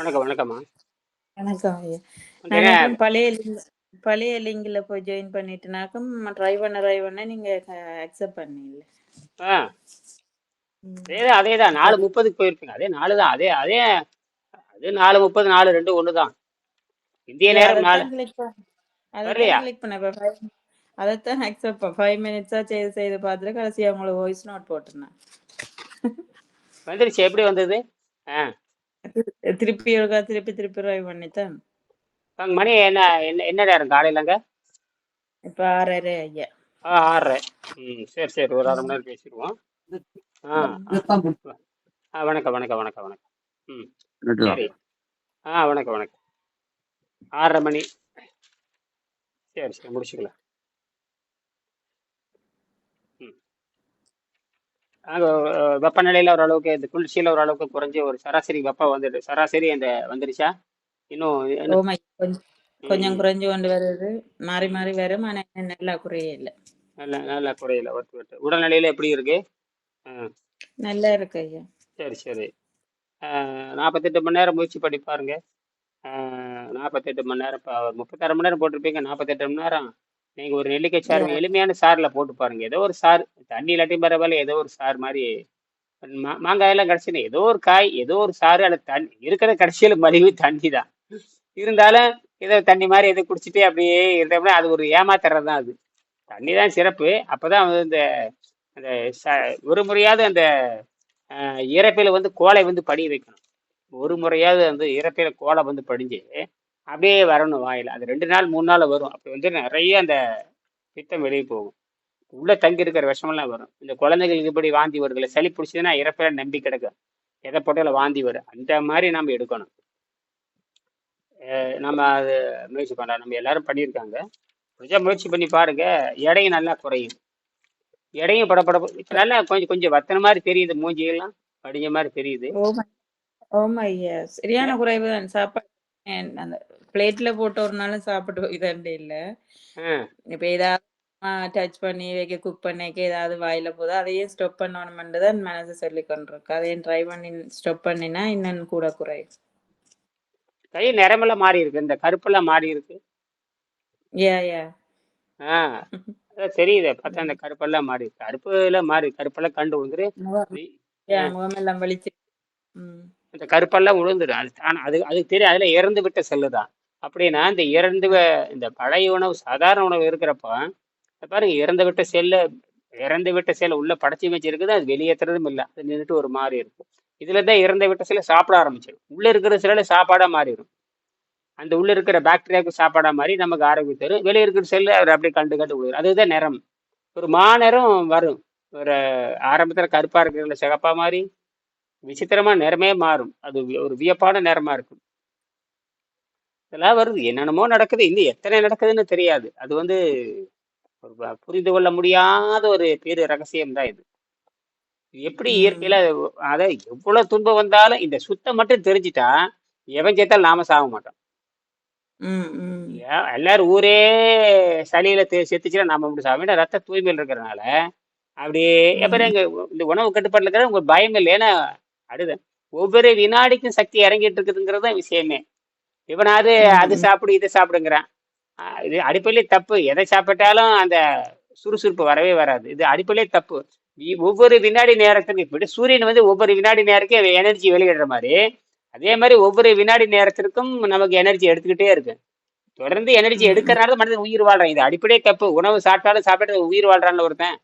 வணக்கம் வணக்கம்மா. வணக்கம் ஐயா. பழைய பழைய லிங்க்ல போய் ஜாயின் பண்ணிட்டுனாக்கும் ட்ரை பண்ண ட்ரை பண்ண நீங்க அக்செப்ட் பண்ணல ஆ. அதே அதே தான். நாலு முப்பதுக்கு போயிருப்பீங்க. அதே நாலு தான். அதே அதே அது நாலு முப்பது நாலு ரெண்டு ஒன்று தான். இந்திய நேரம் நாலு. அதைத்தான் அக்செப்ட் ஃபைவ் மினிட்ஸா செய்து செய்து பார்த்துட்டு கடைசியா உங்களுக்கு வாய்ஸ் நோட் போட்டிருந்தேன். வந்துருச்சு. எப்படி வந்தது? ஆ. திருப்பி ஒருக்கா திருப்பி திருப்பி ட்ரை பண்ணித்தான் அங்க மணி என்ன என்ன என்ன நேரம்? காலையிலங்க? இப்ப ஆறரை ஐயா. ஆ ஆறரை. ம் சரி சரி. ஒரு அரை மணி நேரம் பேசிடுவோம். ஆ. ஆ வணக்கம் வணக்கம் வணக்கம் வணக்கம். ம் சரி. ஆ வணக்கம் வணக்கம். ஆறரை மணி. சரி சரி. முடிச்சுக்கலாம். ம். அங்கே வெப்பநிலையில் ஓரளவுக்கு இந்த குளிர்ச்சியில் ஓரளவுக்கு குறைஞ்சி ஒரு சராசரி வெப்பம் வந்துடு சராசரி அந்த வந்துருச்சா? இன்னும் கொஞ்சம் குறைஞ்சு கொண்டு வருது. மாறி மாறி வரும். ஆனா இன்னும் நல்லா குறைய இல்லை. நல்ல நல்ல குறையில ஒர்க் உடல்நிலையில் எப்படி இருக்கு? நல்லா இருக்கு ஐயா. சரி சரி. நாற்பத்தெட்டு மணி நேரம் முயற்சி பண்ணி பாருங்க. நாற்பத்தெட்டு மணி நேரம் இப்போ முப்பத்தாறு மணி நேரம் போட்டிருப்பீங்க. நாற்பத்தெட்டு மணி நேரம். நீங்கள் ஒரு நெல்லிக்காய் சாறு. எளிமையான சாறில் போட்டு பாருங்க. ஏதோ ஒரு சாறு தண்ணி இல்லாட்டியும் பரவாயில்ல. ஏதோ ஒரு சாறு மாதிரி மா மாங்காயெல்லாம் கிடச்சினா ஏதோ ஒரு காய் ஏதோ ஒரு சாறு அல்லது தண்ணி இருக்கிற கடைசியில் மலிவு தண்ணி தான் இருந்தாலும் ஏதோ தண்ணி மாதிரி எதை குடிச்சிட்டு அப்படியே இருந்தோம்னா அது ஒரு ஏமாத்துறது தான் அது. தண்ணி தான் சிறப்பு. அப்போதான் வந்து இந்த அந்த ச ஒரு முறையாவது அந்த இறப்பையில் வந்து கோலை வந்து படிய வைக்கணும். ஒரு முறையாவது வந்து இறப்பையில் கோலை வந்து படிஞ்சு அப்படியே வரணும் வாயில். அது ரெண்டு நாள் மூணு நாள் வரும். அப்படி வந்து நிறைய அந்த பித்தம் வெளியே போகும். உள்ள தங்கி இருக்கிற விஷமெல்லாம் வரும். இந்த குழந்தைகளுக்கு இப்படி வாந்தி வருதுல சளி பிடிச்சதுன்னா இறப்பையில நம்பி கிடக்கும். எதை போட்டாலும் வாந்தி வரும். அந்த மாதிரி நம்ம எடுக்கணும். நம்ம அது முயற்சி பண்ணலாம் நம்ம எல்லாரும் பண்ணியிருக்காங்க. கொஞ்சம் முயற்சி பண்ணி பாருங்க. எடையும் நல்லா குறையும். எடையும் படப்பட இப்ப நல்லா கொஞ்சம் கொஞ்சம் வத்தன மாதிரி தெரியுது மூஞ்சியெல்லாம். படிஞ்ச மாதிரி தெரியுது. சரியான குறைவு தான். சாப்பாடு அந்த பிளேட்ல போட்டு ஒரு நாளும் சாப்பிட்டு இதாண்டே இல்ல. இப்ப ஏதாவது டச் பண்ணி வைக்க குக் பண்ணிக்க ஏதாவது வாயில போதோ அதையும் ஸ்டாப் பண்ணணும்னு தான் மனசு சொல்லி கொண்டிருக்கு. அதையும் ட்ரை பண்ணி ஸ்டாப் பண்ணினா இன்னும் கூட குறையும். கை நிறமெல்லாம் மாறி இருக்கு இந்த கருப்பெல்லாம் மாறி இருக்கு யா யா ஆ அதான் தெரியுது. பார்த்தா அந்த கருப்பெல்லாம் மாறி இருக்கு கருப்புல மாறி கருப்பெல்லாம் கண்டு விழுந்துரு முகமெல்லாம் வலிச்சு. அந்த கருப்பெல்லாம் விழுந்துடும் அது தானே அது அதுக்கு தெரியும் அதுல இறந்து விட்ட செல்லு தான் அப்படின்னா இந்த இறந்து இந்த பழைய உணவு சாதாரண உணவு இருக்கிறப்போ பாருங்க இறந்து விட்ட செல்ல இறந்து விட்ட செல்லை உள்ள படைச்சி வச்சிருக்குது அது வெளியேற்றுறதும் இல்லை. அது நின்றுட்டு ஒரு மாதிரி இருக்கும். இதுல தான் இறந்து விட்ட சில சாப்பிட ஆரம்பிச்சிடும் உள்ள இருக்கிற சில சாப்பாடா மாறிடும் அந்த உள்ள இருக்கிற பாக்டீரியாவுக்கு சாப்பாடா மாறி நமக்கு ஆரோக்கியம் தரும். வெளியே இருக்கிற செல்லு அவர் அப்படியே கண்டு கண்டு விடுவார் அதுதான் நிறம். ஒரு மாநிறம் வரும். ஒரு ஆரம்பத்துல கருப்பா இருக்கிறதுல சிகப்பா மாறி விசித்திரமா நிறமே மாறும். அது ஒரு வியப்பான நிறமா இருக்கும். இதெல்லாம் வருது. என்னென்னமோ நடக்குது. இன்னும் எத்தனை நடக்குதுன்னு தெரியாது. அது வந்து ஒரு புரிந்து கொள்ள முடியாத ஒரு பெரிய ரகசியம் தான் இது. எப்படி இயற்கையில அதை எவ்வளவு துன்பம் வந்தாலும் இந்த சுத்தம் மட்டும் தெரிஞ்சிட்டா எவன் சேர்த்தாலும் நாம சாக மாட்டோம். எல்லாரும் ஊரே சளியில செத்துச்சுன்னா நாம மட்டும் சாக வேண்டாம் ரத்த தூய்மையில் இருக்கிறனால அப்படியே ம். எங்க இந்த உணவு கட்டுப்பாட்டுல இருக்கிற உங்களுக்கு பயம் இல்லை ஏன்னா அடுது ஒவ்வொரு வினாடிக்கும் சக்தி இறங்கிட்டு இருக்குதுங்கிறது தான் விஷயமே. இவனாவது அது சாப்பிடு இது சாப்பிடுங்கிறான். இது அடிப்படையிலே தப்பு. எதை சாப்பிட்டாலும் அந்த சுறுசுறுப்பு வரவே வராது. இது அடிப்படையிலே தப்பு. ஒவ்வொரு வினாடி நேரத்துக்கு இப்படி சூரியன் வந்து ஒவ்வொரு வினாடி நேரத்துக்கு எனர்ஜி வெளியிடுற மாதிரி அதே மாதிரி ஒவ்வொரு வினாடி நேரத்திற்கும் நமக்கு எனர்ஜி எடுத்துக்கிட்டே இருக்கு. தொடர்ந்து எனர்ஜி எடுக்கிறனால தான் மனிதன் உயிர் வாழ்றான். இது அடிப்படையே தப்பு. உணவு சாப்பிட்டாலும் சாப்பிட்டு உயிர் வாழ்றான்ல ஒருத்தன்.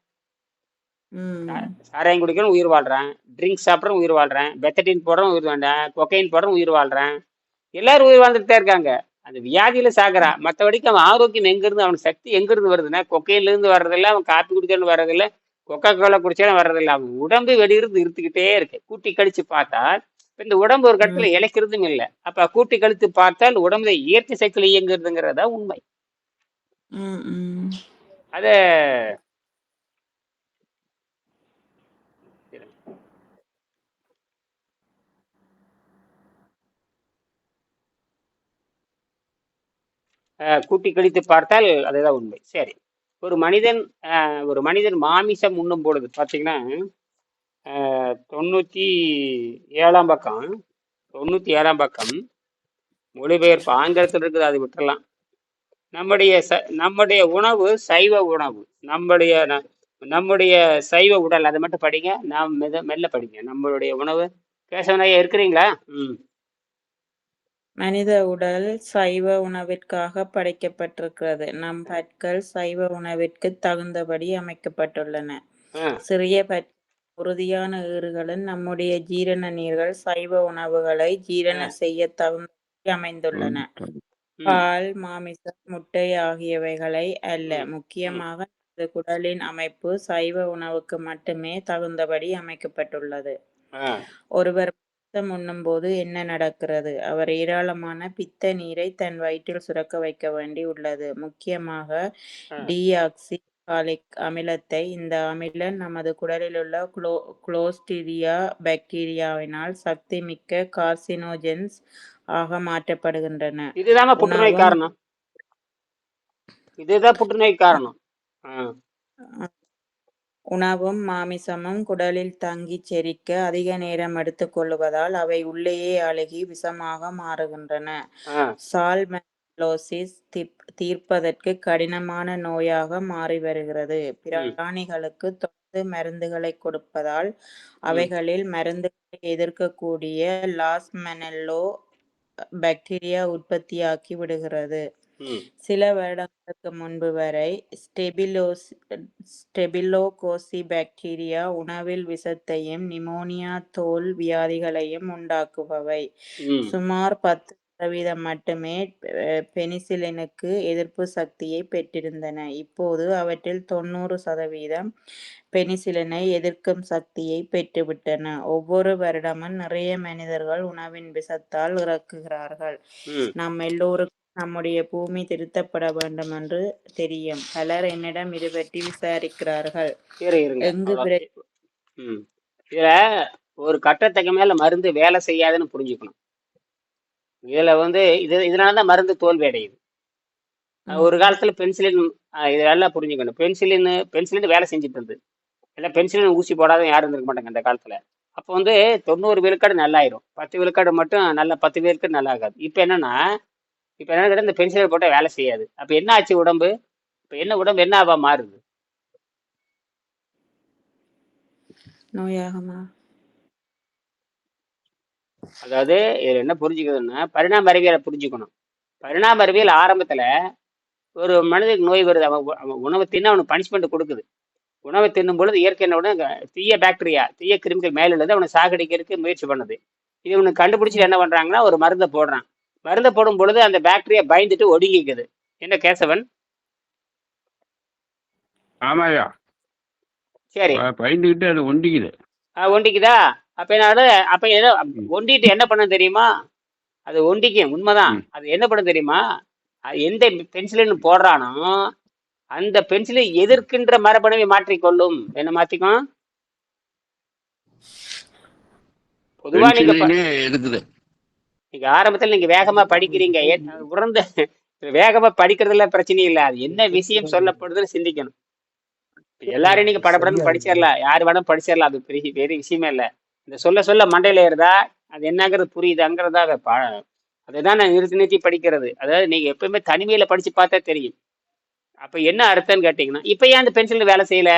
சாராயம் குடிக்கிறவன் உயிர் வாழ்றான். ட்ரிங்க்ஸ் சாப்பிட்றவன் உயிர் வாழ்றான். பெத்தடின் போடுறவன் உயிர் வாழ்றான். கொக்கைன் போடுறவன் உயிர் வாழ்றான். எல்லாரும் உயிர் வாழ்ந்துட்டு தான் இருக்காங்க. அந்த வியாதியில சாகுறான் மற்றபடிக்கு அவன் ஆரோக்கியம் எங்க இருந்து அவனுக்கு சக்தி எங்க இருந்து வருதுன்னா கொக்கையில இருந்து வர்றதில்ல அவன் காப்பி குடிக்கணும் வர்றதில்ல கொக்கா கோலா குடிச்சாலும் வர்றதில்ல. அவன் உடம்பு வெளியிருந்து இருந்துகிட்டே இருக்கு. கூட்டி கழிச்சு பார்த்தால் இப்ப இந்த உடம்பு ஒரு கட்டத்துல இழைக்கிறதும் இல்லை. அப்ப கூட்டி கழித்து பார்த்தால் உடம்புல இயற்கை சைக்கிள் இயங்குறதுங்கிறதா உண்மை. அத கூட்டி கழித்து பார்த்தால் அதுதான் உண்மை. சரி. ஒரு மனிதன் ஒரு மனிதன் மாமிசம் உண்ணும் பொழுது பார்த்தீங்கன்னா தொண்ணூற்றி ஏழாம் பக்கம் தொண்ணூற்றி ஏழாம் பக்கம் மொழிபெயர்ப்பு ஆங்கிலத்தில் இருக்குது அது விட்டுறலாம். நம்முடைய ச நம்முடைய உணவு சைவ உணவு. நம்முடைய ந- நம்முடைய சைவ உடல் அதை மட்டும் படிங்க. நாம் மெத மெல்ல படிங்க. நம்மளுடைய உணவு கேசவனையா இருக்கிறீங்களா? ம். மனித உடல் சைவ உணவிற்காக படைக்கப்பட்டிருக்கிறது. நம் பற்கள் சைவ உணவிற்கு தகுந்தபடி அமைக்கப்பட்டுள்ளன. சிறிய பற் உறுதியான ஈறுகளும் நம்முடைய ஜீரண நீர்கள் சைவ உணவுகளை ஜீரண செய்ய தகுந்தபடி அமைந்துள்ளன. பால் மாமிசம் முட்டை ஆகியவைகளை அல்ல. முக்கியமாக குடலின் அமைப்பு சைவ உணவுக்கு மட்டுமே தகுந்தபடி அமைக்கப்பட்டுள்ளது. ஒருவர் மாமிசம் உண்ணும்போது என்ன நடக்கிறது? அவர் ஏராளமான பித்த நீரை தன் வயிற்றில் சுரக்க வைக்க வேண்டி உள்ளது. முக்கியமாக ஆ. டீஆக்சிகாலிக் அமிலத்தை. இந்த அமிலம் நமது குடலில் உள்ள குளோ குளோஸ்டிரியா பாக்டீரியாவினால் சக்தி மிக்க கார்சினோஜென்ஸ் ஆக மாற்றப்படுகின்றன. இதுதாம்மா புற்றுநோய் காரணம்? இதுதான் புற்றுநோய் காரணம். உணவும் மாமிசமும் குடலில் தங்கிச் செரிக்க அதிக நேரம் எடுத்துக்கொள்வதால் அவை உள்ளேயே அழுகி விஷமாக மாறுகின்றன. தீப்- தீர்ப்பதற்கு கடினமான நோயாக மாறி வருகிறது. பிராணிகளுக்கு தொடர்ந்து மருந்துகளை கொடுப்பதால் அவைகளில் மருந்துகளை எதிர்க்கக்கூடிய லாஸ்மனெல்லோ பாக்டீரியா உற்பத்தியாக்கி விடுகிறது. சில வருடங்களுக்கு முன்பு வரை ஸ்டெபிலோஸ் ஸ்டெபிலோகோசி பாக்டீரியா உணவில் விஷத்தையும் நிமோனியா தோல் வியாதிகளையும் உண்டாக்குபவை. சுமார் பத்து சதவீதம் மட்டுமே பெனிசிலினுக்கு எதிர்ப்பு சக்தியை பெற்றிருந்தன. இப்போது அவற்றில் தொண்ணூறு சதவீதம் பெனிசிலினை எதிர்க்கும் சக்தியை பெற்றுவிட்டன. ஒவ்வொரு வருடமும் நிறைய மனிதர்கள் உணவின் விஷத்தால் இறக்குகிறார்கள். நம் எல்லோருக்கும் நம்முடைய பூமி திருத்தப்பட வேண்டும் என்று தெரியும். பலர் என்னிடம் இது பற்றி விசாரிக்கிறார்கள். எங்கு இதுல ஒரு கட்டத்துக்கு மேல மருந்து வேலை செய்யாதுன்னு புரிஞ்சுக்கணும். இதுல வந்து இது இதனாலதான் மருந்து தோல்வி அடையுது. ஒரு காலத்துல பென்சிலின் இது நல்லா புரிஞ்சுக்கணும். பென்சிலின் பென்சிலின் வேலை செஞ்சுட்டு இருந்தது. இல்லை பென்சிலின் ஊசி போடாத யாரும் இருந்திருக்க மாட்டாங்க அந்த காலத்துல. அப்போ வந்து தொண்ணூறு விழுக்காடு நல்லாயிரும். பத்து விழுக்காடு மட்டும் நல்ல பத்து விழுக்காடு நல்லா ஆகாது இப்போ என்னன்னா இப்போ என்ன கேட்டா, இந்த பென்சிலின் போட்டால் வேலை செய்யாது. அப்போ என்ன ஆச்சு உடம்பு? இப்போ என்ன உடம்பு என்ன ஆவா மாறுது? நோயாகுமா? அதாவது இதுல என்ன புரிஞ்சுக்கிறதுன்னா பரிணாம அறிவியலை புரிஞ்சுக்கணும். பரிணாம அறிவியல் ஆரம்பத்துல ஒரு மனிதனுக்கு நோய் வருது. அவன் அவன் உணவை தின்னு அவனுக்கு பனிஷ்மெண்ட் கொடுக்குது. உணவை தின்னும் பொழுது இயற்கை? அங்க தீய பாக்டீரியா தீய கிருமிகள் மேல இருந்து அவனை சாகடிக்கிறதுக்கு முயற்சி பண்ணுது. இது இவனுக்கு கண்டுபிடிச்சிட்டு என்ன பண்றாங்கன்னா ஒரு மருந்தை போடுறான். மருந்தை போடும் பொழுது அந்த பாக்டீரியா பயந்துட்டு ஒடுங்கிக்குது. என்ன கேசவன்? ஆமாய்யா. சரி. பயந்துகிட்டு அது ஒண்டிக்குது. ஒண்டிக்குதா? அப்ப என்ன அப்ப ம், ஒண்டிட்டு என்ன பண்ண தெரியுமா? அது ஒண்டிக்கும் உண்மைதான். அது என்ன பண்ண தெரியுமா? எந்த பென்சிலின் போடுறானோ அந்த பென்சிலை எதிர்க்கின்ற மரபணுவை மாற்றிக்கொள்ளும். என்ன மாத்திக்கும் பொதுவா நீங்க இருக்குது நீங்க ஆரம்பத்துல நீங்க வேகமா படிக்கிறீங்க. உணர்ந்த வேகமா படிக்கிறதுல பிரச்சனை இல்ல. அது என்ன விஷயம் சொல்லப்படுதுன்னு சிந்திக்கணும். எல்லாரையும் நீங்க படப்படன்னு படிச்சிடலாம். யார் வேணாலும் படிச்சிடலாம். அது பெரிய பெரிய விஷயமே இல்ல. இந்த சொல்ல சொல்ல மண்டையில ஏறுதா? அது என்னங்கிறது புரியுதாங்கிறதா அதை பா அதுதான் நான் நிறுத்தி நிறுத்தி படிக்கிறது. அதாவது நீங்க எப்பவுமே தனிமையில படிச்சு பார்த்தா தெரியும். அப்ப என்ன அர்த்தம்னு கேட்டீங்கன்னா இப்ப ஏன் அந்த பென்சில் வேலை செய்யல?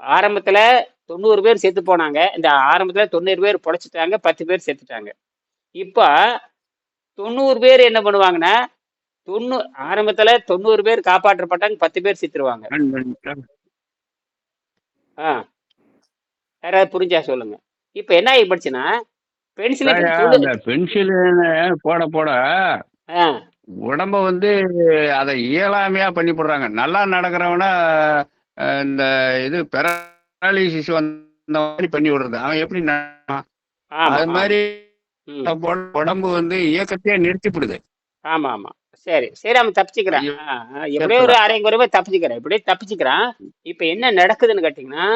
ஆரம்பத்துல தொண்ணூறு பேர் செத்து போனாங்க. இந்த ஆரம்பத்துல தொண்ணூறு பேர் பொழைச்சிட்டாங்க. பத்து பேர் செத்துட்டாங்க. இப்ப தொண்ணூறு பேர் என்ன பண்ணுவாங்கன்னா தொண்ணூ ஆரம்பத்துல தொண்ணூறு பேர் காப்பாற்றப்பட்டாங்க பத்து பேர் செத்துருவாங்க. ஆ. யாராவது புரிஞ்சா சொல்லுங்க. இப்ப என்ன ஆகி போச்சுன்னா பென்சிலினை போட போட உடம்ப வந்து அதை இயலாமையா பண்ணி போடுறாங்க. நல்லா நடக்கிறவன இந்த இது பெராலிசிஸ் வந்த மாதிரி பண்ணி விடுறது. அவன் எப்படி அது மாதிரி உடம்பு வந்து இயக்கத்தையே நிறுத்திப்படுது. ஆமா ஆமா சரி சரி அவன் தப்பிச்சுக்கிறான். எப்படியோ ஒரு அரை குறைவா தப்பிச்சுக்கிறான். இப்படியே தப்பிச்சுக்கிறான். இப்ப என்ன நடக்குதுன்னு கேட்டீங்கன்னா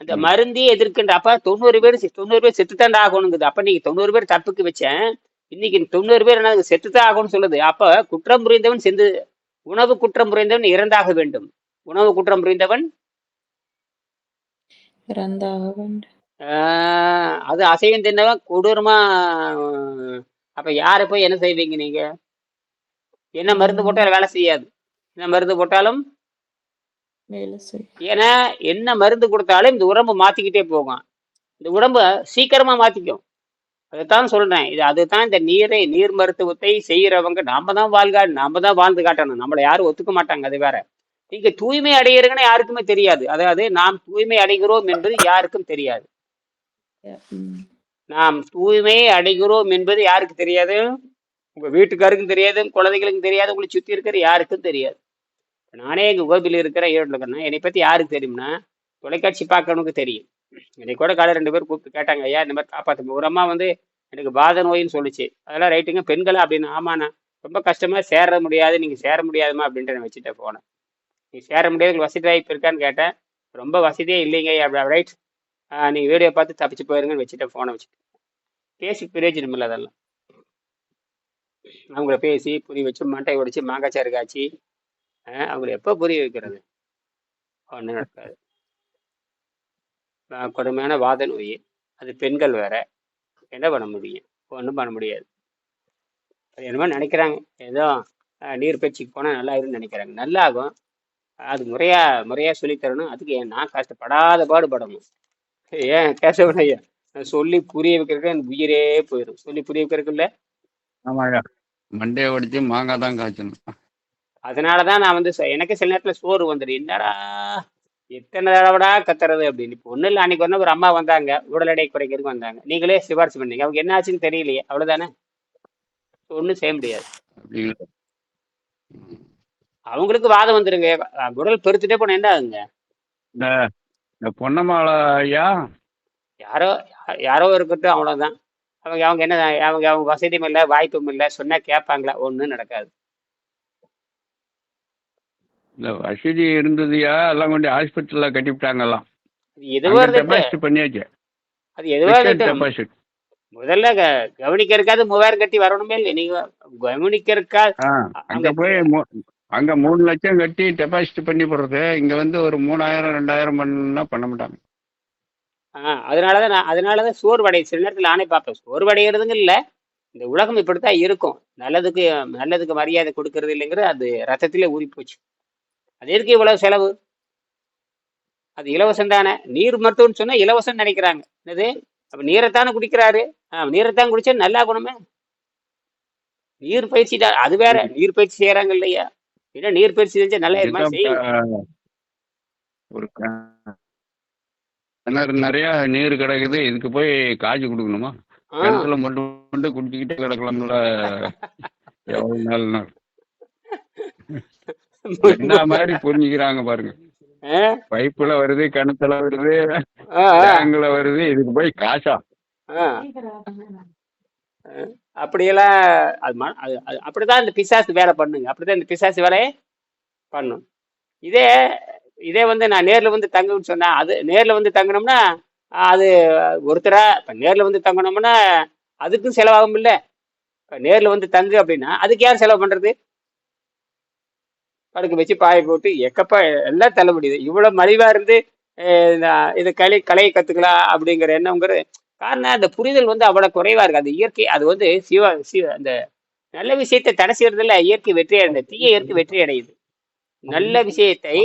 அந்த. மருந்தே எதிர்க்கின்ற அப்ப தொண்ணூறு பேர் தொண்ணூறு பேர் செத்துத்தாண்டா ஆகணுங்குது. அப்ப நீங்க தொண்ணூறு பேர் தப்புக்கு வச்சேன். இன்னைக்கு தொண்ணூறு பேர் என்ன செத்துதான் ஆகணும்னு சொல்லுது. அப்ப குற்றம் புரிந்தவன் சென்று உணவு குற்றம் புரிந்தவன் இறந்தாக வேண்டும். உணவு குற்றம் புரிந்தவன் இறந்தாக வேண்டும். அது அசைவம் தின்னவன் கொடூரமா அப்ப யாரை போய் என்ன செய்வீங்க நீங்க? என்ன மருந்து போட்டாலும் வேலை செய்யாது. என்ன மருந்து போட்டாலும் ஏன்னா என்ன மருந்து கொடுத்தாலும் இந்த உடம்பு மாத்திக்கிட்டே போகும். இந்த உடம்ப சீக்கிரமா மாத்திக்கும். அதைத்தான் சொல்றேன். இது அதுதான் இந்த நீரை நீர் மருத்துவத்தை செய்யறவங்க நாம தான் வாழ்கா நாம தான் வாழ்ந்து காட்டணும். நம்மளை யாரும் ஒத்துக்க மாட்டாங்க அது வேற. நீங்க தூய்மை அடைகிறீங்கன்னு யாருக்குமே தெரியாது. அதாவது நாம் தூய்மை அடைகிறோம் என்பது யாருக்கும் தெரியாது. நாம் தூய்மை அடைகிறோம் என்பது யாருக்கு தெரியாது? உங்க வீட்டுக்காருக்கும் தெரியாது குழந்தைகளுக்கும் தெரியாது உங்களை சுத்தி இருக்கிற யாருக்கும் தெரியாது. நானே எங்க கோபியில் இருக்கிற ஈரோட்டில் இருக்கிறேன் என்னை பத்தி யாருக்கு தெரியும்னா தொலைக்காட்சி பார்க்கறவனுக்கு தெரியும். என்னை கூட காலை ரெண்டு பேர் கூப்பிட்டு கேட்டாங்க ஐயா இந்த மாதிரி காப்பாற்று ஒரு அம்மா வந்து எனக்கு பாத நோயின்னு சொல்லுச்சு. அதெல்லாம் ரைட்டுங்க. பெண்களா? அப்படின்னு ஆமாண்ணா. ரொம்ப கஷ்டமா சேர முடியாது. நீங்க சேர முடியாதுமா அப்படின்ட்டு நான் வச்சுட்டேன் போனேன் நீ சேர முடியாது. வசதி வாய்ப்பு இருக்கான்னு கேட்டேன். ரொம்ப வசதியே இல்லைங்க. அப்படி ரைட். நீங்கள் வீடியோ பார்த்து தப்பிச்சு போயிருங்கன்னு வச்சுட்டேன் ஃபோனை வச்சுட்டு. பேசி பிரயோஜனம் இல்லை அதெல்லாம். அவங்கள பேசி புரிய வச்சு மண்டை உடைச்சி மாங்காச்சாறு காய்ச்சி அவங்கள எப்போ புரிய வைக்கிறது? ஒன்றும் நடக்காது. கொடுமையான வாத நோய். அது பெண்கள் வேற. என்ன பண்ண முடியும்? ஒன்றும் பண்ண முடியாது. அது என்னமோ நினைக்கிறாங்க. ஏதோ நீர் பயிற்சிக்கு போனால் நல்லா இருக்குன்னு நினைக்கிறாங்க. நல்லா ஆகும் அது முறையாக முறையாக சொல்லித்தரணும் அதுக்கு நான் கஷ்டப்படாத பாடுபடணும். ஏன் கேசவன் ஐயா நான் சொல்லி புரிய வைக்கிறதுக்கு எனக்கு உயிரே போயிடும் சொல்லி புரிய வைக்கிறதுக்கு இல்ல ஆமாங்க. மண்டையை உடைச்சு மாங்காய் தான் காய்ச்சணும். அதனால தான் நான் வந்து சொ- எனக்கு சில நேரத்தில் சோறு வந்துடும் என்னடா எத்தனை தடவைடா கத்துறது அப்படின்னு. இப்போ ஒன்றும் இல்லை அன்னைக்கு ஒன்று ஒரு அம்மா வந்தாங்க. உடல் எடை குறைக்கிறதுக்கு வந்தாங்க. நீங்களே சிபாரிசு பண்ணீங்க. அவங்க என்ன ஆச்சுன்னு தெரியலையே. அவ்வளோதானே ஒன்றும் செய்ய முடியாது. அப்படிங்களா? அவங்களுக்கு வாதம் வந்துருங்க. அஹ் உடல் பெருத்துட்டே போனால் என்ன ஆகுங்க? இந்த இந்த பொன்னமாலை ஐயா யாரோ யாரோ இருக்கட்டும் அவ்வளோதான் அவங்க அவங்க என்ன அவங்க அவங்க வசதியும் இல்லை வாய்ப்பும் இல்லை சொன்னால் கேட்பாங்களா? ஒன்றும் நடக்காது. இந்த வசதி இருந்ததுயா? எல்லாம் கொண்டு ஹாஸ்பிட்டல்ல கட்டிவிட்டாங்கல்லாம் அது எதுவோ இருந்துட்டு? டெபாசிட் பண்ணியாச்சு. அது எதுவோ இருக்கட்டும் டெபாசிட் முதல்ல க- கவனிக்கிறதுக்காவது மூவாயிரம் கட்டி வரணுமே இல்லை நீங்க கவனிக்கிறதுக்கா ஆ அ- அங்க போய் அங்க மூணு லட்சம் கட்டி டெபாசிட் பண்ணி போடுறது. இங்க வந்து ஒரு மூணாயிரம் ரெண்டாயிரம் பண்ணா பண்ண மாட்டாங்க. ஆ அதனாலதான் நான் அதனாலதான் சோர்வடை சில நேரத்தில் நானே பார்ப்பேன். சோர்வடைகிறதுங்க இல்லை இந்த உலகம் இப்படித்தான் இருக்கும். நல்லதுக்கு நல்லதுக்கு மரியாதை கொடுக்கறது இல்லைங்கிறது அது ரத்தத்திலே ஊறி போச்சு. அது இருக்கு இவ்வளவு செலவு? அது இலவசம் தானே. நீர் மருத்துவம்னு சொன்னா இலவசம் நினைக்கிறாங்க. என்னது? அப்ப நீரைத்தானே குடிக்கிறாரு? ஆ நீரைத்தான் குடிச்சா நல்லா குணமே. நீர் பயிற்சி தான் அது வேற. நீர் பயிற்சி செய்யறாங்க இல்லையா? என்ன நீர் பயிற்சி செஞ்சா நல்லா செய்யும் கிணறு நிறைய நீர் கிடக்குது. இதுக்கு போய் காசு கொடுக்கணுமா? கிணத்துல மொண்டு மொண்டு குடிச்சுக்கிட்டே கிடக்கலாம்ல. எவ்வளவு நாள் நாள். என்ன மாதிரி புரிஞ்சுக்கிறாங்க பாருங்க. பைப்புல வருது கிணத்துல வருது டேங்க்ல வருது. இதுக்கு போய் காசா. அப்படியெல்லாம் அது ம- அது அது அப்படிதான் இந்த பிசாசு வேலை பண்ணுங்க. அப்படிதான் இந்த பிசாசு வேலையை பண்ணும். இதே இதே வந்து நான் நேரில் வந்து தங்குன்னு சொன்னா அது நேரில் வந்து தங்கினோம்னா அது ஒருத்தரா இப்போ நேரில் வந்து தங்கினோம்னா அதுக்கும் செலவாகும் இல்லை. இப்போ நேரில் வந்து தங்கு அப்படின்னா அதுக்கு யார் செலவு பண்ணுறது படுக்க வச்சு பாய போட்டு எக்கப்பா எல்லாம் தள்ள முடியுது. இவ்வளோ மலிவாக இருந்து இந்த இதை கலை கலையை கற்றுக்கலாம் அப்படிங்கிற எண்ணங்கிற காரணம் அந்த புரிதல் வந்து அவ்வளவு குறைவா இருக்கு. அந்த இயற்கை அது வந்து சிவ சிவ அந்த நல்ல விஷயத்தை தடை செய்யறதுல இயற்கை வெற்றி அடைந்த தீய இயற்கை வெற்றி அடையுது. நல்ல விஷயத்தை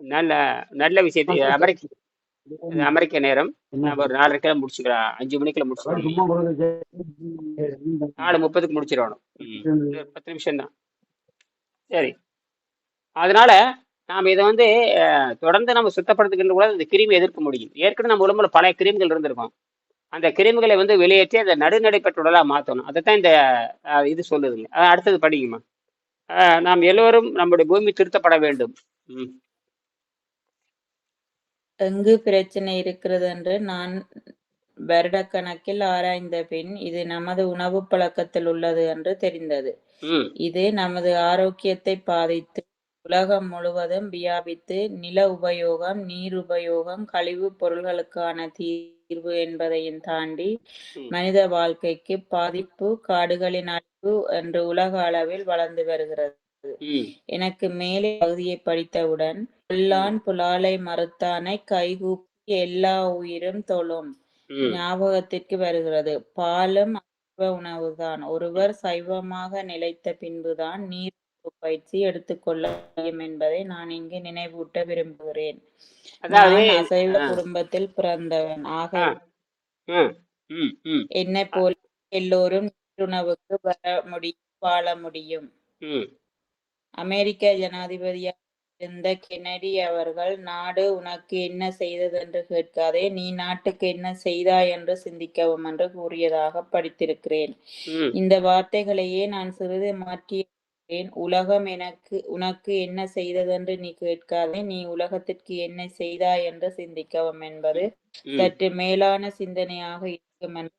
நல்ல நல்ல விஷயத்தை அமெரிக்க அமெரிக்க நேரம். ஒரு ஒரு கிலோ முடிச்சுக்கலாம் அஞ்சு மணிக்கெல்லாம் முடிச்சுக்கலாம் நாலு முப்பதுக்கு முடிச்சிடணும். பத்து நிமிஷம் தான் சரி. அதனால நாம் இதை வந்து தொடர்ந்து நம்ம சுத்தப்படுத்துகின்ற கூட இந்த கிருமி எதிர்க்க முடியும். ஏற்கனவே நம்ம உடம்புல பல கிருமிகள் இருந்திருக்கும். அந்த கிருமிகளை வந்து வெளியேற்றி அந்த நடுநடைப்பட்ட உடலா மாற்றணும். அதைத்தான் இந்த இது சொல்லுதுங்க. அடுத்தது படிங்கம்மா. நாம் எல்லோரும் நம்முடைய பூமி திருத்தப்பட வேண்டும். எங்கு பிரச்சனை இருக்கிறது என்று நான் வருடக்கணக்கில் ஆராய்ந்த பின் இது நமது உணவு பழக்கத்தில் உள்ளது என்று தெரிந்தது. இது நமது ஆரோக்கியத்தை பாதித்து உலகம் முழுவதும் வியாபித்து நில உபயோகம் நீர் உபயோகம் கழிவுப் பொருள்களுக்கான தீர்வு என்பதையும் தாண்டி. மனித வாழ்க்கைக்கு பாதிப்பு காடுகளின் அழிவு என்று உலக அளவில் வளர்ந்து வருகிறது. எனக்கு மேலே பகுதியை படித்தவுடன் புல்லான் புலாலை மறுத்தானை கைகூப்பி எல்லா உயிரும் தொழும் ஞாபகத்திற்கு வருகிறது. பாலும் அசைவ உணவுதான். ஒருவர் சைவமாக நிலைத்த பின்புதான் நீர் பயிற்சி எடுத்துக்கொள்ள முடியும் என்பதை நான் இங்கு நினைவூட்ட விரும்புகிறேன். அதாவது அசைவ குடும்பத்தில் பிறந்தவன். ஆக என்னை போல எல்லோரும் நீருணவுக்கு வர முடியும் வாழ முடியும். அமெரிக்க ஜனாதிபதியாக இருந்த கெனடி அவர்கள் நாடு உனக்கு என்ன செய்தது என்று கேட்காதே நீ நாட்டுக்கு என்ன செய்தாய் என்று சிந்திக்கவும் என்று கூறியதாக படித்திருக்கிறேன். இந்த வார்த்தைகளையே நான் சிறிது மாற்றியிருக்கிறேன் உலகம் எனக்கு உனக்கு என்ன செய்ததென்று நீ கேட்காதே. நீ உலகத்திற்கு என்ன செய்தாய் என்று சிந்திக்கவும் என்பது சற்று மேலான சிந்தனையாக இருக்கும் என்று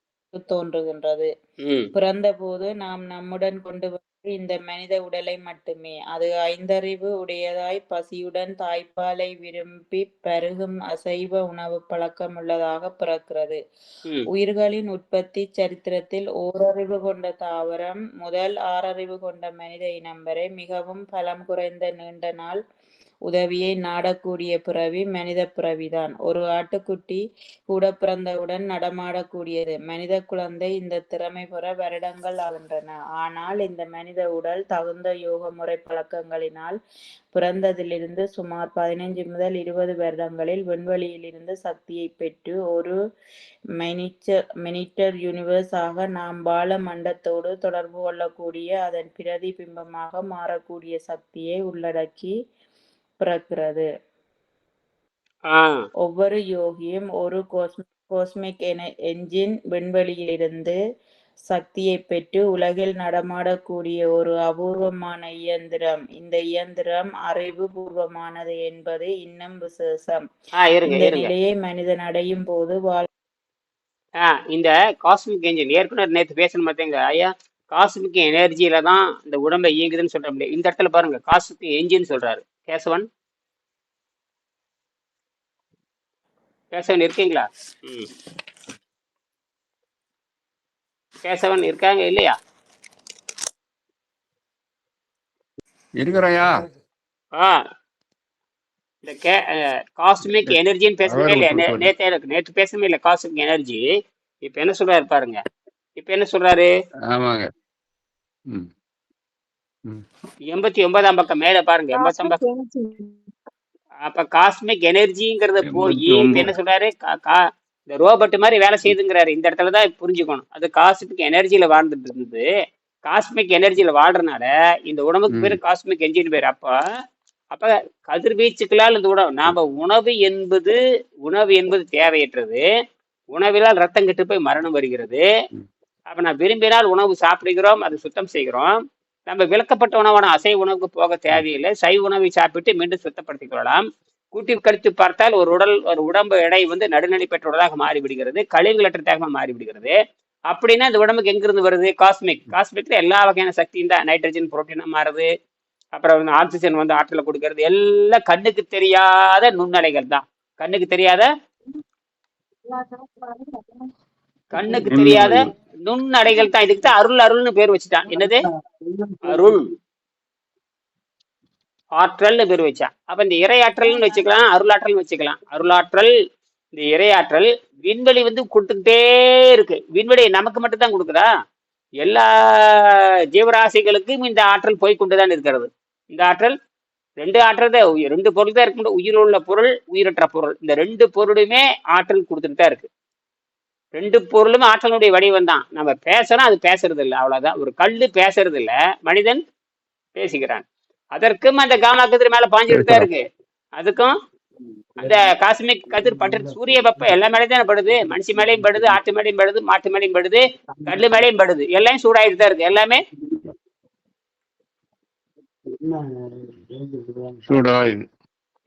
தோன்றுகின்றது. ம், பிறந்தபோது நாம் நம்முடன் கொண்டு வந்து இந்த மனித உடலை மட்டுமே. அது ஐந்தறிவு உடையதாய் பசியுடன் தாய்ப்பாலை விரும்பி பருகும் அசைவ உணவு பழக்கம் உள்ளதாக பிறக்கிறது உயிர்களின் உற்பத்தி சரித்திரத்தில் ஓரறிவு கொண்ட தாவரம் முதல் ஆறறிவு கொண்ட மனித இனம் வரை மிகவும் பலம் குறைந்த நீண்ட நாள் உதவியை நாடக்கூடிய பிறவி மனித பிறவிதான். ஒரு ஆட்டுக்குட்டி கூட பிறந்தவுடன் நடமாடக்கூடியது. மனித குழந்தை இந்த திறமை பெற வருடங்கள் ஆகின்றன. ஆனால் இந்த மனித உடல் தகுந்த யோக முறை பழக்கங்களினால் பிறந்ததிலிருந்து சுமார் பதினைஞ்சு முதல் இருபது வருடங்களில் விண்வெளியிலிருந்து சக்தியை பெற்று ஒரு மெனிச்சர் மினிட்டர் யூனிவர்ஸ் ஆக நாம் பால மண்டத்தோடு தொடர்பு கொள்ளக்கூடிய அதன் பிரதிபிம்பமாக மாறக்கூடிய சக்தியை உள்ளடக்கி பிறக்கிறது. ஒவ்வொரு யோகியும் ஒரு கோஸ்மிக் என்ஜின் விண்வெளியிலிருந்து சக்தியை பெற்று உலகில் நடமாடக்கூடிய ஒரு அபூர்வமான இயந்திரம். இந்த இயந்திரம் அறிவு பூர்வமானது என்பது இன்னும் விசேஷம். இந்த நிலையை மனிதன் அடையும் போது வாழ் இந்த காஸ்மிக் என்ஜின் ஏற்கனவே நேற்று பேசணும் பார்த்தீங்க ஐயா காஸ்மிக் எனர்ஜியில தான் இந்த உடம்பை இயங்குதுன்னு சொல்ற முடியாது இந்த இடத்துல பாருங்க காஸ்மிக் என்ஜின் சொல்றாரு. கேசவன் கேசவன் இருக்கீங்களா? ம். கேசவன் இருக்காங்க இல்லையா? இருக்கிறையா ஆ. இந்த கே காஸ்மிக் எனர்ஜின்னு பேசவே இல்லையா? ஒரு நே- சொல்லு. நேத்தே இருக்கு நேற்று பேசவே இல்லை காஸ்மிக் எனர்ஜி. இப்போ என்ன சொல்றாரு பாருங்க. இப்போ என்ன சொல்றாரு? ஆமாங்க. ம். எண்பத்தி ஒன்பதாம் பக்கம் மேல பாருங்க அப்ப காஸ்மிக் எனர்ஜிங்கிறத போய் எண்பத்தி இப்ப ஒன்பது. என்ன சொல்றாரு? கா- கா- இந்த ரோபோட் மாதிரி வேலை செய்யுதுங்கிறாரு. இந்த இடத்துல தான் புரிஞ்சுக்கணும். அது காஸ்மிக் எனர்ஜியில வாழ்ந்துட்டு இருந்தது. காஸ்மிக் எனர்ஜியில வாழ்றதுனால இந்த உடம்புக்கு ம். பேரு காஸ்மிக் என்ஜின் பேர். அப்ப அப்ப கதிர்வீச்சுக்களால் இந்த உணவு நாம உணவு என்பது உணவு என்பது தேவையற்றது. உணவினால் ரத்தம் கெட்டு போய் மரணம் வருகிறது. ம். அப்ப நான் விரும்பினால் உணவு சாப்பிடுகிறோம் அதை சுத்தம் செய்கிறோம். நம்ம விளக்கப்பட்ட உணவான அசைவ உணவுக்கு போக தேவையில்லை. சைவ உணவை சாப்பிட்டு மீண்டும் சுத்தப்படுத்திக் கொள்ளலாம். கூட்டி கழித்து பார்த்தால் ஒரு உடல் ஒரு உடம்பு எடை வந்து நடுநிலை பெற்றதாக மாறிவிடுகிறது. கழிவுகளற்ற தேகமாக மாறிவிடுகிறது. அப்படின்னா இந்த உடம்புக்கு எங்கிருந்து வருது? காஸ்மிக். காஸ்மிக்ல எல்லா வகையான சக்தியும் தான். நைட்ரஜன் புரோட்டீனா மாறுது. அப்புறம் வந்து ஆக்சிஜன் வந்து ஆற்றலை கொடுக்கறது. எல்லாம் கண்ணுக்கு தெரியாத நுண்ணலைகள் தான். கண்ணுக்கு தெரியாத? கண்ணுக்கு தெரியாத நுண்ணடைகள் தான். இதுக்கு தான் அருள் அருள்னு பேர் வச்சுட்டான். என்னது? அருள். ஆற்றல்னு பேர் வச்சான். அப்ப இந்த இறையாற்றல்னு வச்சுக்கலாம் அருளாற்றல்னு வச்சுக்கலாம். அருளாற்றல் இந்த இறையாற்றல் விண்வெளி வந்து கொடுத்துக்கிட்டே இருக்கு. விண்வெளி நமக்கு மட்டும் தான் கொடுக்குதா? எல்லா ஜீவராசிகளுக்கும் இந்த ஆற்றல் போய் கொண்டுதான் இருக்கிறது. இந்த ஆற்றல் ரெண்டு ஆற்றல் தான். ரெண்டு பொருள் தான் இருக்கு உயிருள்ள பொருள் உயிரற்ற பொருள். இந்த ரெண்டு பொருளுமே ஆற்றல் கொடுத்துட்டு தான் இருக்கு. ரெண்டு பொருளுமே ஆற்றலுடைய வடிவம் தான். நம்ம பேசுறோம் அது பேசுறது இல்லை அவ்வளவுதான். ஒரு கல்லு பேசுறது இல்ல மனிதன் பேசுகிறான். அதற்கும் அந்த காமா கதிர் மேல பாஞ்சுட்டு தான் இருக்கு. அதுக்கும் அந்த காஸ்மிக் கதிர் பட்டு சூரிய வெப்பம் எல்லா மேலேயும் தானே படுது. மனுஷி மேலேயும் படுது ஆட்டு மேலேயும் படுது மாட்டு மேலேயும் படுது கல்லு மேலேயும் படுது. எல்லாம் சூடாயிட்டு தான் இருக்கு. எல்லாமே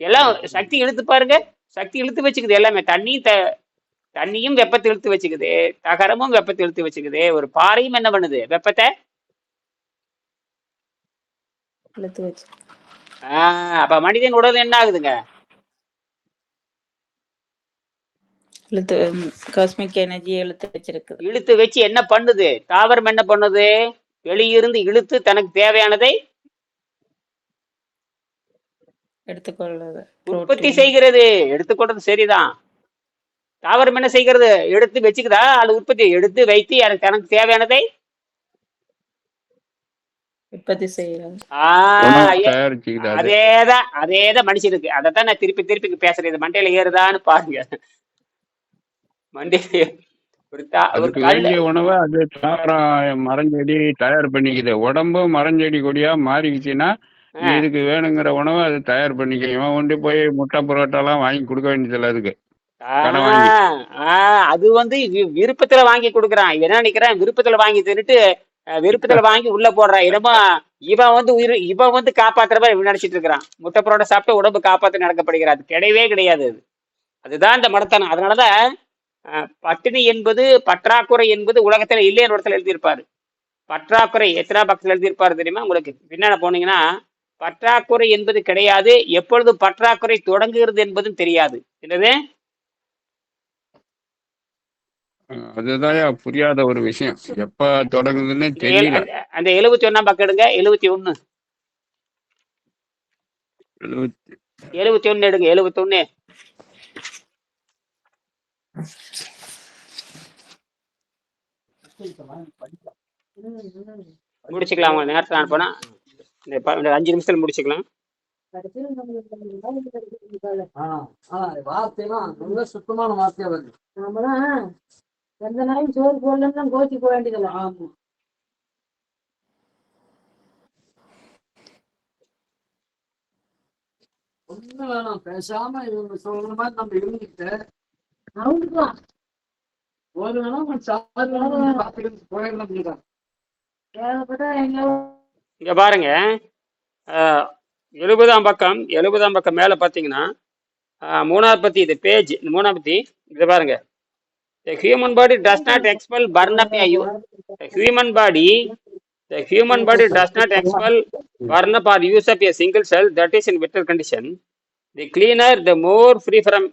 எல்லாம் சக்தி இழுத்து பாருங்க. சக்தி இழுத்து வச்சுக்குது எல்லாமே. தண்ணியும் த தண்ணியும் வெப்பத்தை இழுத்து வச்சுக்குது தகரமும் வெப்பத்தை இழுத்து வச்சுக்குது. ஒரு பாறையும் என்ன பண்ணுது? வெப்பத்தை இழுத்து வச்சு. ஆஹ் அப்ப மனிதன் உடல் என்ன ஆகுதுங்க? இழுத்து காஸ்மிக் எனர்ஜி இழுத்து வச்சிருக்குது. இழுத்து வச்சு என்ன பண்ணுது? தாவரம் என்ன பண்ணுது? வெளியிருந்து இழுத்து தனக்கு தேவையானதை எடுத்துக்கொள்வது. உற்பத்தி செய்கிறது. எடுத்துக்கொண்டது சரிதான். தாவரம் என்ன செய்கிறது? எடுத்து வச்சுக்குதா? அது உற்பத்தி எடுத்து வைத்து எனக்கு தனக்கு தேவையானதை? உற்பத்தி அதேதான் அதேதான் மனுஷனுக்கு. அதைத்தான் நான் திருப்பி திருப்பி பேசுறேன். இது மண்டையில ஏறுதான்னு பாருங்க. மண்டையில உணவை அது தாவரம் மரஞ்செடி தயார் பண்ணிக்குது. உடம்பும் மரஞ்செடி கொடியா மாறிக்கிச்சுன்னா இதுக்கு வேணுங்கிற உணவை அது தயார் பண்ணிக்கும். இவன் கொண்டு போய் முட்டை புரோட்டாலாம் வாங்கி கொடுக்க வேண்டியதில்லை அதுக்கு. அது வந்து விருப்பத்துல வாங்கி கொடுக்குறான். என்ன நினைக்கிறான்? விருப்பத்துல வாங்கி தின்னுட்டு விருப்பத்துல வாங்கி உள்ள போடுறான். என்னமோ இவன் வந்து உயிர் இவன் வந்து காப்பாத்துற மாதிரி நினைச்சிட்டு இருக்கிறான். முட்டை புரோட்டா சாப்பிட்டு உடம்பு காப்பாத்த நடக்கப்படுகிறது. அது கிடையவே கிடையாது அது. அதுதான் இந்த மடத்தனம். அதனாலதான் பட்டினி என்பது பற்றாக்குறை என்பது உலகத்துல இல்லைன்னு இடத்துல எழுதியிருப்பாரு. பற்றாக்குறை எத்தனை பக்கத்துல எழுதியிருப்பாரு தெரியுமா உங்களுக்கு? பின்னால போனீங்கன்னா பற்றாக்குறை என்பது கிடையாது எப்பொழுது பற்றாக்குறை தொடங்குகிறது என்பதும் தெரியாது. என்னது? அதுதான் புரியாத ஒரு விஷயம். எப்ப தொடங்குதுன்னு தெரியல. அந்த- எழுபத்தி ஒண்ணாம் பக்கம் எடுங்க எழுபத்தி ஒண்ணு. எழுபத்தி எழுபத்தி ஒண்ணு எடுங்க எழுபத்தி ஒண்ணு. முடிச்சுக்கலாம் உங்க நேரத்தை நான் போனா. இந்த அஞ்சு நிமிஷத்துல முடிச்சுக்கலாம். ஆ, ஆ, வார்த்தைலாம் நல்ல சுத்தமான வார்த்தையா வருது. நம்மதான் எந்த நாளையும் சோறு போடலன்னு கோச்சி போக வேண்டியதில்லை. ஆமா. ஒண்ணு வேணாம். பேசாம இவங்க சொல்ற மாதிரி நம்ம இருந்துக்கிட்டு அவங்களுக்குலாம் ஒரு வேணாம் சார் வேணாம் பார்த்துக்கிட்டு போயிடலாம் இங்க பாருங்க. எழுபதாம் பக்கம் எழுபதாம் பக்கம் மேல பாத்தீங்கன்னா மூணாவது பத்தி இது பேஜ் இந்த மூணாவது பத்தி இதை பாருங்க. The human body does not expel up the human body the human body does not expel up or use up a single cell that is in better condition. The cleaner, the more free from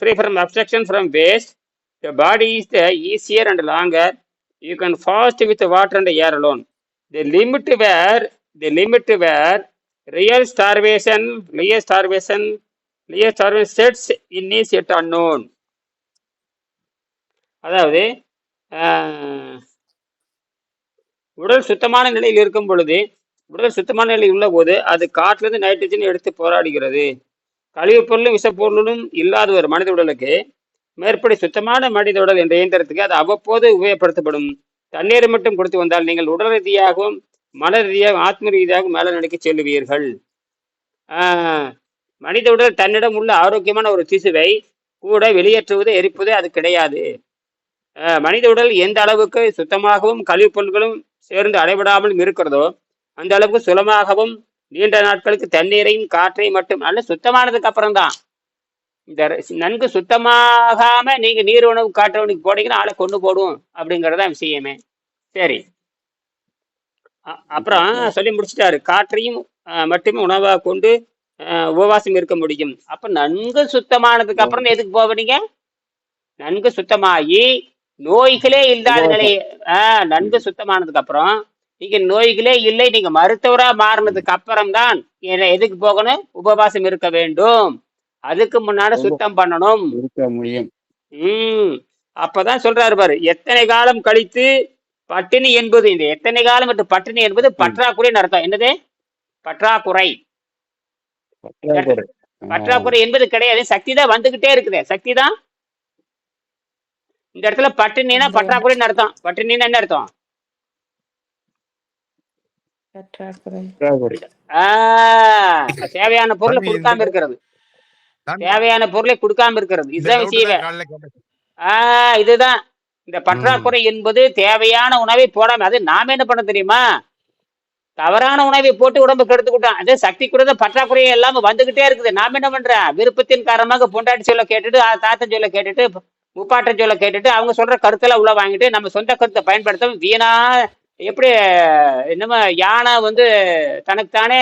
free from obstruction from waste. The body is the easier and longer. You can fast with water and air alone. The limit where the limit where real starvation, real starvation, real starvation sets in is yet unknown. அதாவது உடல் சுத்தமான நிலையில் இருக்கும் பொழுது உடல் சுத்தமான நிலையில் உள்ள போது அது காற்றிலிருந்து நைட்ரஜன் எடுத்து போராடுகிறது. கழிவுப் பொருளும் விஷப்பொருளும் இல்லாத ஒரு மனித உடலுக்கு மேற்படி சுத்தமான மனித உடல் என்ற இயந்திரத்துக்கு அது அவ்வப்போது உபயோகப்படுத்தப்படும். தண்ணீரை மட்டும் கொடுத்து வந்தால் நீங்கள் உடல் ரீதியாகவும் மன ரீதியாகவும் ஆத்ம ரீதியாகவும் மேல நடக்க செல்லுவீர்கள் மனித உடல் தன்னிடம் உள்ள ஆரோக்கியமான ஒரு திசுவை கூட வெளியேற்றுவது எரிப்பது அது கிடையாது. மனித உடல் எந்த அளவுக்கு சுத்தமாகவும் கழிவுப் பொருட்களும் சேர்ந்து அடைபடாமலும் இருக்கிறதோ அந்த அளவுக்கு சுலமாகவும் நீண்ட நாட்களுக்கு தண்ணீரையும் காற்றையும் மட்டும் நல்ல சுத்தமானதுக்கு அப்புறம் தான் இந்த நன்கு சுத்தமாகாம நீங்க நீர் உணவு காற்று உணவுக்கு போனீங்கன்னா ஆளை கொண்டு போடும் அப்படிங்கறத விஷயமே சரி. அ- அப்புறம் சொல்லி முடிச்சிட்டாரு. காற்றையும் மட்டுமே உணவா கொண்டு உபவாசம் இருக்க முடியும். அப்ப நன்கு சுத்தமானதுக்கு அப்புறம் எதுக்கு போவீங்க? நன்கு சுத்தமாகி நோய்களே இல்லாத நிலை ஆஹ், நன்கு சுத்தமானதுக்கு அப்புறம் நீங்க நோய்களே இல்லை நீங்க மருத்துவரா மாறினதுக்கு அப்புறம் தான் எதுக்கு போகணும்? உபவாசம் இருக்க வேண்டும். அதுக்கு முன்னாடி சுத்தம் பண்ணணும். முடியும். உம் அப்பதான் சொல்றாரு பாரு எத்தனை காலம் கழித்து பட்டினி என்பது இந்த எத்தனை காலம் மற்றும் பட்டினி என்பது பற்றாக்குறைன்னு அர்த்தம். என்னது? பற்றாக்குறை. பற்றாக்குறை. பற்றாக்குறை என்பது கிடையாது சக்தி தான் வந்துகிட்டே இருக்குது. சக்தி தான் இந்த இடத்துல பட்டினினா பற்றாக்குறைன்னு அர்த்தம். பட்டினின்னா என்ன அர்த்தம்? பற்றாக்குறை. பற்றாக்குறை. ஆஹ் தேவையான பொருளை கொடுக்காம இருக்கிறது. தேவையான பொருளை கொடுக்காம இருக்கிறது. இதுதான் விஷயமே. ஆஹ் இதுதான். இந்த பற்றாக்குறை என்பது தேவையான உணவை போடாம அது நாம என்ன பண்ண தெரியுமா? தவறான உணவை போட்டு உடம்பு கெடுத்துக்கிட்டோம் அது சக்தி கூட பற்றாக்குறையே இல்லாம வந்துகிட்டே இருக்குது. நாம என்ன பண்றோம்? விருப்பத்தின் காரணமாக பொண்டாட்டி சொல்ல கேட்டுட்டு தாத்தன் சொல்ல கேட்டுட்டு முப்பாட்டன் சொல்ல கேட்டுட்டு அவங்க சொல்ற கருத்தெல்லாம் உள்ள வாங்கிட்டு நம்ம சொந்த கருத்தை பயன்படுத்த வீணா எப்படி என்னமோ யானை வந்து தனக்குத்தானே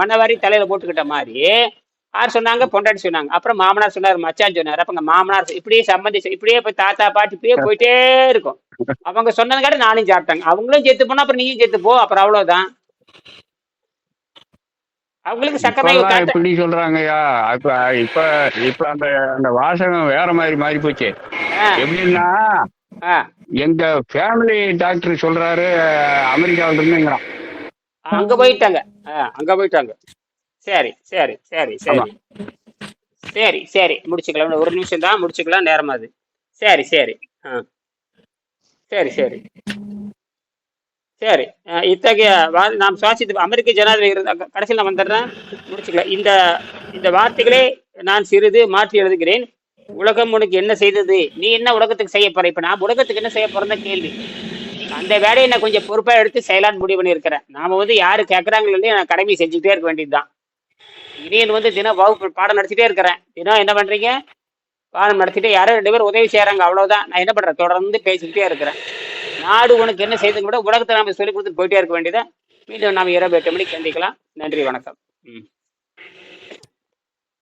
மண்ணவாரி தலையில போட்டுக்கிட்ட மாதிரி யார் சொன்னாங்க? பொண்டாட்டி சொன்னாங்க. அப்புறம் மாமனார் சொன்னார் மச்சான் சொன்னார். அப்ப மாமனார் இப்படியே சம்மந்தி இப்படியே போய் தாத்தா பாட்டி இப்படியே போயிட்டே இருக்கும். அவங்க சொன்னதுக்காட்டி நானும் சாப்பிட்டாங்க அவங்களும் சேர்த்து போனா அப்புறம் நீயும் சேர்த்து போ அப்புறம் அவ்வளவுதான். அவங்களுக்கு சக்கரை எப்படி சொல்றாங்கய்யா. இப்ப இப்ப இப்ப அந்த அந்த வாசகம் வேற மாதிரி மாறி போச்சு எப்படின்னா. எங்க ஃபேமிலி டாக்டர் சொல்றாரு அமெரிக்காவில இருந்துங்கிறான் அங்க போயிட்டாங்க. அங்க போயிட்டாங்க. சரி சரி சரி சரி. சரி சரி. முடிச்சுக்கலாம். ஒரு நிமிஷம் தான் முடிச்சுக்கலாம். நேரமாது சரி சரி. ஆ. சரி சரி. சரி. இத்தகைய வா- நாம் சுவாசித்து அமெரிக்க ஜனாதிபதி கடைசியில் நான் வந்துடுறேன். முடிச்சுக்கலாம் இந்த இந்த வார்த்தைகளே நான் சிறிது மாற்றி எழுதுகிறேன். உலகம் உனக்கு என்ன செய்தது? நீ என்ன உலகத்துக்கு செய்ய போற? இப்ப நான் உலகத்துக்கு என்ன செய்ய போறேன் கேள்வி. அந்த வேலையை நான் கொஞ்சம் பொறுப்பா எடுத்து செயலான்னு முடிவு பண்ணியிருக்கிறேன். நாம வந்து யாரு கேட்கறாங்களோ இல்லையோ நான் கடமை செஞ்சுட்டே இருக்க வேண்டியதுதான். இனியன் வந்து தினம் வகுப்பு பாடம் நடத்திட்டே இருக்கிறேன். தினம் என்ன பண்றீங்க? பாடம் நடத்திட்டு யாரோ ரெண்டு பேரும் உதவி செய்யறாங்க. அவ்வளவுதான். நான் என்ன பண்றேன்? தொடர்ந்து பேசிக்கிட்டே இருக்கிறேன். நாடு உனக்கு என்ன செய்து கூட உலகத்தை நாம சொல்லி கொடுத்து போயிட்டே இருக்க வேண்டியதை மீண்டும் நாம் இரவு எட்டு மணிக்கு சந்திக்கலாம். நன்றி வணக்கம். ம்.